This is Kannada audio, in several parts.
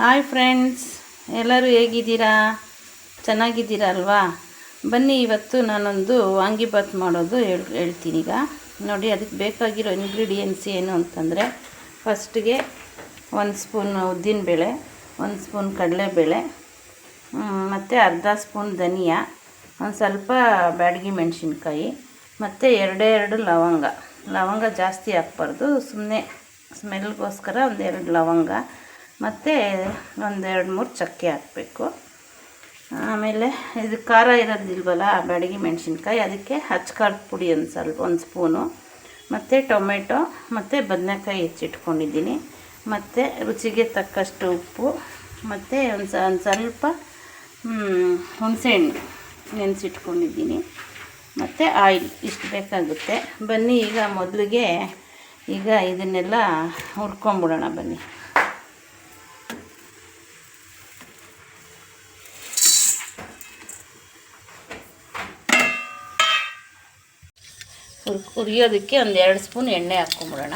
ಹಾಯ್ ಫ್ರೆಂಡ್ಸ್ ಎಲ್ಲರೂ ಹೇಗಿದ್ದೀರಾ? ಚೆನ್ನಾಗಿದ್ದೀರಾ ಅಲ್ವಾ ಬನ್ನಿ, ಇವತ್ತು ನಾನೊಂದು ವಾಂಗಿಬಾತ್ ಮಾಡೋದು ಹೇಳ್, ಹೇಳ್ತೀನಿ ಈಗ. ನೋಡಿ, ಅದಕ್ಕೆ ಬೇಕಾಗಿರೋ ಇಂಗ್ರೀಡಿಯೆಂಟ್ಸ್ ಏನು ಅಂತಂದರೆ ಫಸ್ಟಿಗೆ ಒಂದು ಸ್ಪೂನ್ ಉದ್ದಿನಬೇಳೆ ಒಂದು ಸ್ಪೂನ್ ಕಡಲೆಬೇಳೆ ಮತ್ತು ಅರ್ಧ ಸ್ಪೂನ್ ಧನಿಯಾ, ಒಂದು ಸ್ವಲ್ಪ ಬ್ಯಾಡಗಿ ಮೆಣಸಿನ್ಕಾಯಿ, ಮತ್ತು ಎರಡೇ ಎರಡು ಲವಂಗ. ಲವಂಗ ಜಾಸ್ತಿ ಹಾಕ್ಬಾರ್ದು. ಸುಮ್ಮನೆ ಸ್ಮೆಲ್ಗೋಸ್ಕರ ಒಂದೆರಡು ಲವಂಗ. ಮತ್ತು ಒಂದೆರಡು ಮೂರು ಚಕ್ಕೆ ಹಾಕಬೇಕು. ಆಮೇಲೆ ಇದು ಖಾರ ಇರೋದಿಲ್ವಲ್ಲ ಬ್ಯಾಡಗಿ ಮೆಣಸಿನ್ಕಾಯಿ, ಅದಕ್ಕೆ ಹಚ್ಕಾರದ ಪುಡಿ ಒಂದು ಸ್ವಲ್ಪ, ಒಂದು ಸ್ಪೂನು. ಮತ್ತು ಟೊಮೆಟೊ, ಮತ್ತು ಬದನೆಕಾಯಿ ಹೆಚ್ಚಿಟ್ಕೊಂಡಿದ್ದೀನಿ. ಮತ್ತು ರುಚಿಗೆ ತಕ್ಕಷ್ಟು ಉಪ್ಪು, ಮತ್ತು ಒಂದು ಸ, ಒಂದು ಸ್ವಲ್ಪ ಹುಣಸೆಹಣ್ಣು ನೆನೆಸಿಟ್ಕೊಂಡಿದ್ದೀನಿ. ಮತ್ತು ಆಯಿಲ್ ಇಷ್ಟು ಬೇಕಾಗುತ್ತೆ. ಬನ್ನಿ, ಈಗ ಮೊದಲಿಗೆ ಈಗ ಇದನ್ನೆಲ್ಲ ಹುರ್ಕೊಂಬಿಡೋಣ ಬನ್ನಿ. ಹುರ್, ಹುರಿಯೋದಕ್ಕೆ ಒಂದು ಎರಡು ಸ್ಪೂನ್ ಎಣ್ಣೆ ಹಾಕ್ಕೊಂಬಿಡೋಣ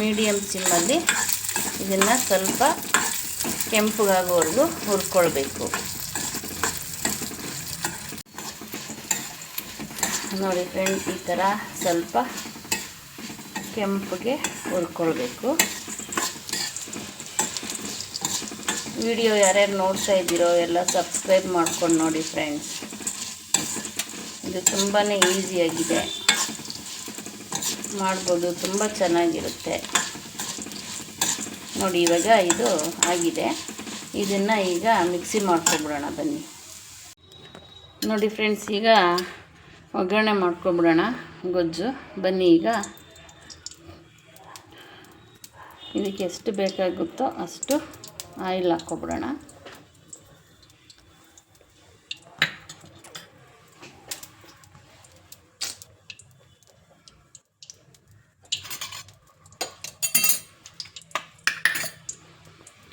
ಮೀಡಿಯಮ್ ಸಿಮ್ಮಲ್ಲಿ ಇದನ್ನು ಸ್ವಲ್ಪ ಕೆಂಪಗಾಗೋವರೆಗೂ ಹುರ್ಕೊಳ್ಬೇಕು. ನೋಡಿ ಫ್ರೆಂಡ್ಸ್ ಈ ಥರ ಸ್ವಲ್ಪ ಕೆಂಪಗೆ ಹುರ್ಕೊಳ್ಬೇಕು. ವಿಡಿಯೋ ಯಾರ್ಯಾರು ನೋಡ್ತಾ ಇದ್ದೀರೋ ಎಲ್ಲ ಸಬ್ಸ್ಕ್ರೈಬ್ ಮಾಡ್ಕೊಂಡು ನೋಡಿ ಫ್ರೆಂಡ್ಸ್. ಇದು ತುಂಬಾ ಈಸಿಯಾಗಿದೆ ಮಾಡ್ಬೋದು, ತುಂಬ ಚೆನ್ನಾಗಿರುತ್ತೆ. ನೋಡಿ, ಇವಾಗ ಇದು ಆಗಿದೆ. ಇದನ್ನು ಈಗ ಮಿಕ್ಸಿ ಮಾಡ್ಕೊಬಿಡೋಣ ಬನ್ನಿ. ನೋಡಿ ಫ್ರೆಂಡ್ಸ್ ಈಗ ಒಗ್ಗರಣೆ ಮಾಡ್ಕೊಬಿಡೋಣ ಗೊಜ್ಜು. ಬನ್ನಿ ಈಗ. ಇದಕ್ಕೆ ಎಷ್ಟು ಬೇಕಾಗುತ್ತೋ ಅಷ್ಟು ಆಯಿಲ್ ಹಾಕ್ಕೊಬಿಡೋಣ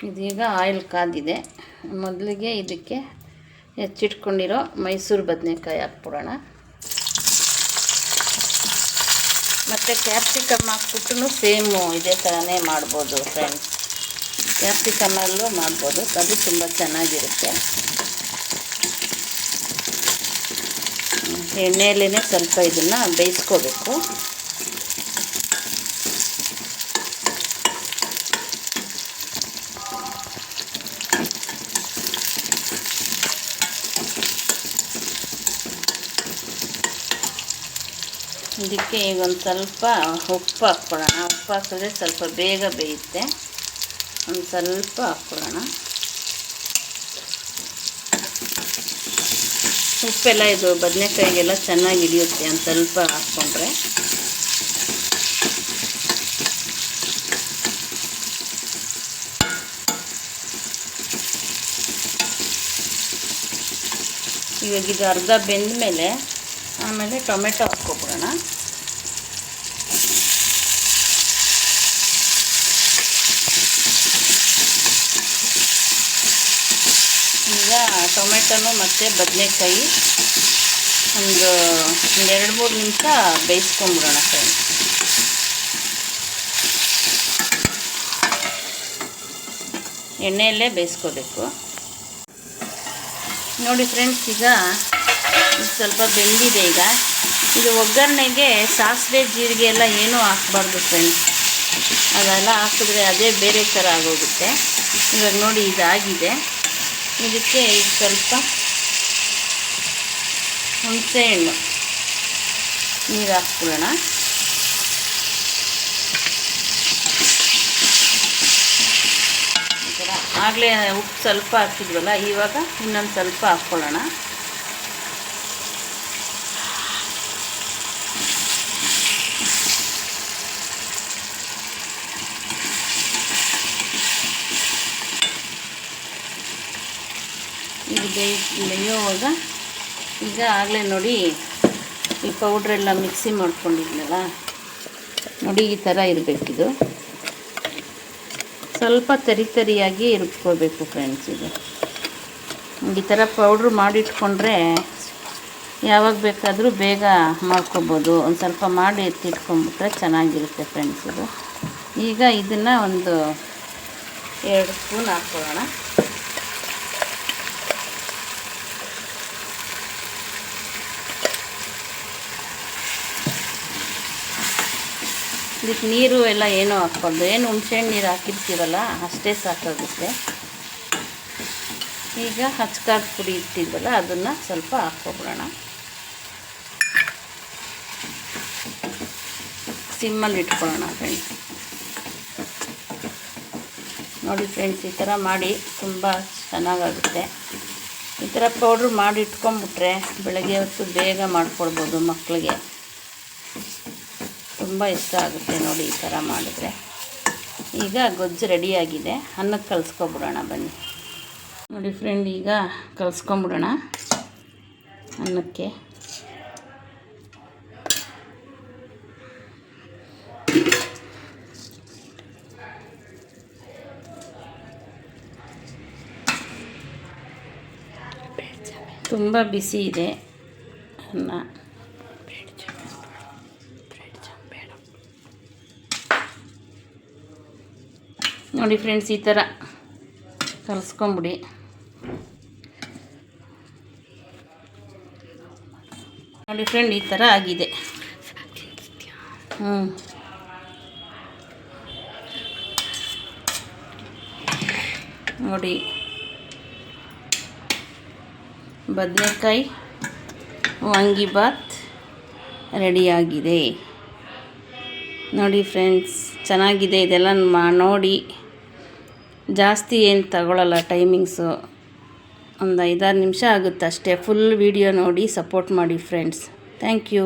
ಇದೀಗ ಆಯಿಲ್ ಕಾದಿದೆ. ಮೊದಲಿಗೆ ಇದಕ್ಕೆ ಹೆಚ್ಚಿಟ್ಕೊಂಡಿರೋ ಮೈಸೂರು ಬದನೆಕಾಯಿ ಹಾಕ್ಬಿಡೋಣ. ಮತ್ತು ಕ್ಯಾಪ್ಸಿಕಮ್ ಹಾಕ್ಬಿಟ್ಟು ಸೇಮು ಇದೇ ಥರನೇ ಮಾಡ್ಬೋದು ಫ್ರೆಂಡ್ಸ್. ಕ್ಯಾಪ್ಸಿಕಮಲ್ಲೂ ಮಾಡ್ಬೋದು. ಅದು ತುಂಬ ಚೆನ್ನಾಗಿರುತ್ತೆ. ಎಣ್ಣೆಯಲ್ಲೇ ಸ್ವಲ್ಪ ಇದನ್ನು ಬೇಯಿಸ್ಕೋಬೇಕು. ಇದಕ್ಕೆ ಈಗ ಒಂದು ಸ್ವಲ್ಪ ಉಪ್ಪು ಹಾಕ್ಕೊಳ್ಳೋಣ ಉಪ್ಪು ಹಾಕಿದ್ರೆ ಸ್ವಲ್ಪ ಬೇಗ ಬೇಯುತ್ತೆ. ಒಂದು ಸ್ವಲ್ಪ ಹಾಕ್ಕೊಳ್ಳೋಣ ಉಪ್ಪೆಲ್ಲ ಇದು ಬದನೆಕಾಯಿಗೆಲ್ಲ ಚೆನ್ನಾಗಿ ಹಿಡಿಯುತ್ತೆ ಒಂದು ಸ್ವಲ್ಪ ಹಾಕ್ಕೊಂಡ್ರೆ. ಇವಾಗ ಇದು ಅರ್ಧ ಬೆಂದ ಮೇಲೆ ಆಮೇಲೆ ಟೊಮೆಟೊ ಹಾಕ್ಕೊಬಿಡೋಣ ಈಗ ಟೊಮೆಟೊನು ಮತ್ತು ಬದನೆಕಾಯಿ ಒಂದು ಒಂದು ಎರಡು ಮೂರು ನಿಮಿಷ ಬೇಯಿಸ್ಕೊಂಬಿಡೋಣ ಫ್ರೆಂಡ್ಸ್. ಎಣ್ಣೆಯಲ್ಲೇ ಬೇಯಿಸ್ಕೋಬೇಕು. ನೋಡಿ ಫ್ರೆಂಡ್ಸ್, ಈಗ ಸ್ವಲ್ಪ ಬೆಂದಿದೆ ಈಗ. ಇದು ಒಗ್ಗರಣೆಗೆ ಸಾಸಿವೆ, ಜೀರಿಗೆ ಎಲ್ಲ ಏನೂ ಹಾಕ್ಬಾರ್ದು ಫ್ರೆಂಡ್ಸ್. ಅದೆಲ್ಲ ಹಾಕಿದ್ರೆ ಅದೇ ಬೇರೆ ಥರ ಆಗೋಗುತ್ತೆ. ಇವಾಗ ನೋಡಿ ಇದಾಗಿದೆ. ಇದಕ್ಕೆ ಸ್ವಲ್ಪ ಹುಣಸೆಹಣ್ಣು ನೀರು ಹಾಕ್ಬಿಡೋಣ. ಈ ಥರ ಆಗಲೇ ಉಪ್ಪು ಸ್ವಲ್ಪ ಹಾಕಿದ್ವಲ್ಲ, ಇವಾಗ ಇನ್ನೊಂದು ಸ್ವಲ್ಪ ಹಾಕ್ಕೊಳ್ಳೋಣ. ಇದು ಬೇಯ, ಬೇಯೋವಾಗ ಈಗ ಆಗಲೇ ನೋಡಿ ಈ ಪೌಡ್ರೆಲ್ಲ ಮಿಕ್ಸಿ ಮಾಡ್ಕೊಂಡಿದ್ನಲ್ಲ, ನೋಡಿ ಈ ಥರ ಇರಬೇಕಿದು. ಸ್ವಲ್ಪ ತರಿ ತರಿಯಾಗಿ ರುಬ್ಕೋಬೇಕು ಫ್ರೆಂಡ್ಸ್ ಇದು. ಈ ಥರ ಪೌಡ್ರ್ ಮಾಡಿಟ್ಕೊಂಡ್ರೆ ಯಾವಾಗ ಬೇಕಾದರೂ ಬೇಗ ಮಾಡ್ಕೊಬೋದು. ಒಂದು ಸ್ವಲ್ಪ ಮಾಡಿ ಎತ್ತಿಟ್ಕೊಂಡ್ಬಿಟ್ರೆ ಚೆನ್ನಾಗಿರುತ್ತೆ ಫ್ರೆಂಡ್ಸ್ ಇದು. ಈಗ ಇದನ್ನು ಒಂದು ಎರಡು ಸ್ಪೂನ್ ಹಾಕ್ಕೊಳ್ಳೋಣ ಇದಕ್ಕೆ ನೀರು ಎಲ್ಲ ಏನೂ ಹಾಕ್ಬಾರ್ದು. ಏನು ಹುಣ್ಸೆಹಣ್ಣು ನೀರು ಹಾಕಿರ್ತೀವಲ್ಲ, ಅಷ್ಟೇ ಸಾಕಾಗುತ್ತೆ ಈಗ ಹಚ್ಕಾದ ಪುಡಿ ಇಟ್ಟಿದ್ವಲ್ಲ, ಅದನ್ನು ಸ್ವಲ್ಪ ಹಾಕ್ಕೊಬಿಡೋಣ. ಸಿಮ್ಮಲ್ಲಿ ಇಟ್ಕೊಳ್ಳೋಣ ಫ್ರೆಂಡ್ಸ್ ನೋಡಿ ಫ್ರೆಂಡ್ಸ್ ಈ ಥರ ಮಾಡಿ ತುಂಬ ಚೆನ್ನಾಗಾಗುತ್ತೆ. ಈ ಥರ ಪೌಡ್ರ್ ಮಾಡಿ ಇಟ್ಕೊಂಬಿಟ್ರೆ ಬೆಳಗ್ಗೆ ಹೊತ್ತು ಬೇಗ ಮಾಡ್ಕೊಳ್ಬೋದು ಮಕ್ಕಳಿಗೆ ತುಂಬ ಇಷ್ಟ ಆಗುತ್ತೆ ನೋಡಿ ಈ ಥರ ಮಾಡಿದ್ರೆ. ಈಗ ಗೊಜ್ಜು ರೆಡಿಯಾಗಿದೆ. ಅನ್ನಕ್ಕೆ ಕಲಿಸ್ಕೊಬಿಡೋಣ ಬನ್ನಿ. ನೋಡಿ ಫ್ರೆಂಡ್ ಈಗ ಕಲಿಸ್ಕೊಂಬಿಡೋಣ ಅನ್ನಕ್ಕೆ. ತುಂಬ ಬಿಸಿ ಇದೆ ಅನ್ನ. ನೋಡಿ ಫ್ರೆಂಡ್ಸ್ ಈ ಥರ ಕಲಿಸ್ಕೊಂಬಿಡಿ. ನೋಡಿ ಫ್ರೆಂಡ್ ಈ ಥರ ಆಗಿದೆ. ಹ್ಞೂ ನೋಡಿ. ಬದನೆಕಾಯಿ ವಾಂಗಿಬಾತ್ ರೆಡಿಯಾಗಿದೆ ನೋಡಿ ಫ್ರೆಂಡ್ಸ್ ಚೆನ್ನಾಗಿದೆ. ಇದೆಲ್ಲ ಮಾ ನೋಡಿ. ಜಾಸ್ತಿ ಏನು ತಗೊಳ್ಳಲ್ಲ ಟೈಮಿಂಗ್ಸು ಒಂದು ಐದಾರು ನಿಮಿಷ ಆಗುತ್ತೆ ಅಷ್ಟೇ. ಫುಲ್ ವೀಡಿಯೋ ನೋಡಿ ಸಪೋರ್ಟ್ ಮಾಡಿ ಫ್ರೆಂಡ್ಸ್ ಥ್ಯಾಂಕ್ ಯು